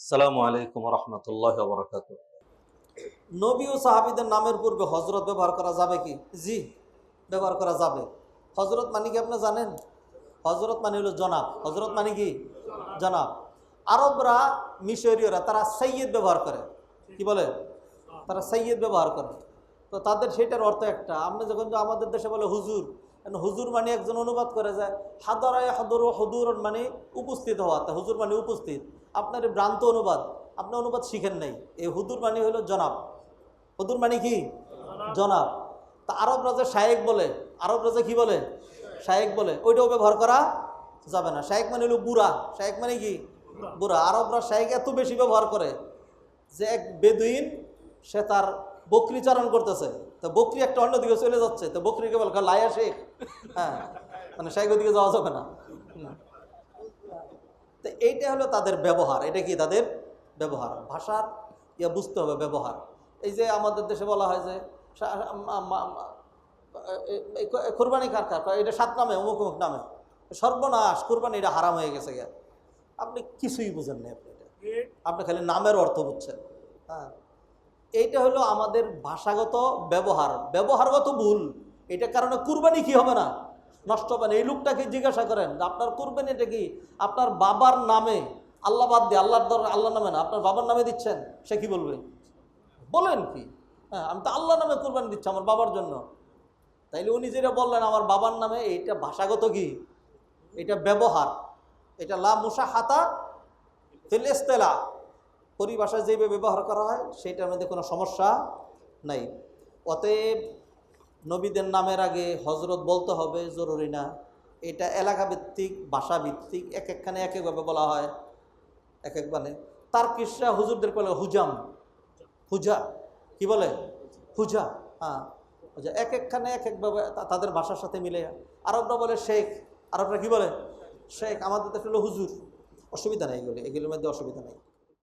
আসসালামু আলাইকুম রহমতুল্লাহ বরকাত নবী ও সাহাবিদের নামের পূর্বে হজরত ব্যবহার করা যাবে কি? জি, ব্যবহার করা যাবে। হজরত মানে কি আপনি জানেন? হজরত মানে হলো জনাব। হজরত মানে কি? জনাব। আরবরা, মিশরীয়রা, তারা সৈয়দ ব্যবহার করে। কি বলে? তারা সৈয়দ ব্যবহার করে। তো তাদের সেটার অর্থ একটা। আপনি যখন আমাদের দেশে বলে হুজুর এখন হুজুর মানে একজন অনুবাদ করে যায় হাদরায় হাদর হদুর মানে উপস্থিত হওয়া, তা হুজুর মানে উপস্থিত। আপনার ভ্রান্ত অনুবাদ, আপনি অনুবাদ শিখেন নাই। এই হুদুর মানে হলো জনাব। হুদুর মানে কি? জনাব। তা আরব রাজা শায়েক বলে, আরব রাজা কি বলে? শায়েক বলে। ওইটাও ব্যবহার করা যাবে না। শায়েক মানে হলো বুড়া। শায়েক মানে কি? বুড়া। আরবরা শায়েক এত বেশি ব্যবহার করে যে এক বেদুইন, সে তার বকরি চারণ করতেছে। তো বকরি একটা অন্যদিকে চলে যাচ্ছে। তো বকরিকে বল? লায়া শেখ। হ্যাঁ মানে শাহেক ওদিকে যাওয়া যাবে না। তো এইটা হলো তাদের ব্যবহার। এটা কি তাদের ব্যবহার? ভাষার ইয়া বুঝতে হবে ব্যবহার। এই যে আমাদের দেশে বলা হয় যে কোরবানি কার কার? এটা সাত নামে অমুক অমুক নামে। সর্বনাশ কোরবানি এটা হারাম হয়ে গেছে গিয়া। আপনি কিছুই বুঝেন না আপনি এটা। আপনি খালি নামের অর্থ বুঝছেন। হ্যাঁ। এইটা হলো আমাদের ভাষাগত ব্যবহার। ব্যবহারগত ভুল। এটার কারণে কুরবানি কি হবে না? নষ্ট হবে না। এই লোকটাকে জিজ্ঞাসা করেন, আপনার কুরবানি এটা কি? আপনার বাবার নামে আল্লাহ বাদ দিয়ে, আল্লাহর দর আল্লাহ নামে না, আপনার বাবার নামে দিচ্ছেন? সে কি বলবে? বলেন কি? হ্যাঁ আমি তো আল্লাহ নামে কুরবানি দিচ্ছি আমার বাবার জন্য। তাইলে উনি যেটা বললেন, আমার বাবার নামে, এইটা ভাষাগত কি? এটা ব্যবহার। এটা লা মুসা হাতা ফিল পরিভাষায় যেভাবে ব্যবহার করা হয়, সেইটার মধ্যে কোনো সমস্যা নাই। অতএব নবীদের নামের আগে হজরত বলতে হবে, জরুরি না। এটা এলাকা ভিত্তিক ভাষা এক একখানে এক একভাবে বলা হয়। এক এক মানে। তার কৃষ্ণা হুজুরদের বলে হুজাম। হুজা। কি বলে? হুজা। হ্যাঁ। হুজা এক একখানে এক একভাবে তাদের ভাষার সাথে মিলে। আরবরা বলে শেখ। আরবরা কি বলে? শেখ। আমাদের দেশে হলো হুজুর। অসুবিধা নেই এগুলি। এগুলির মধ্যে অসুবিধা নেই।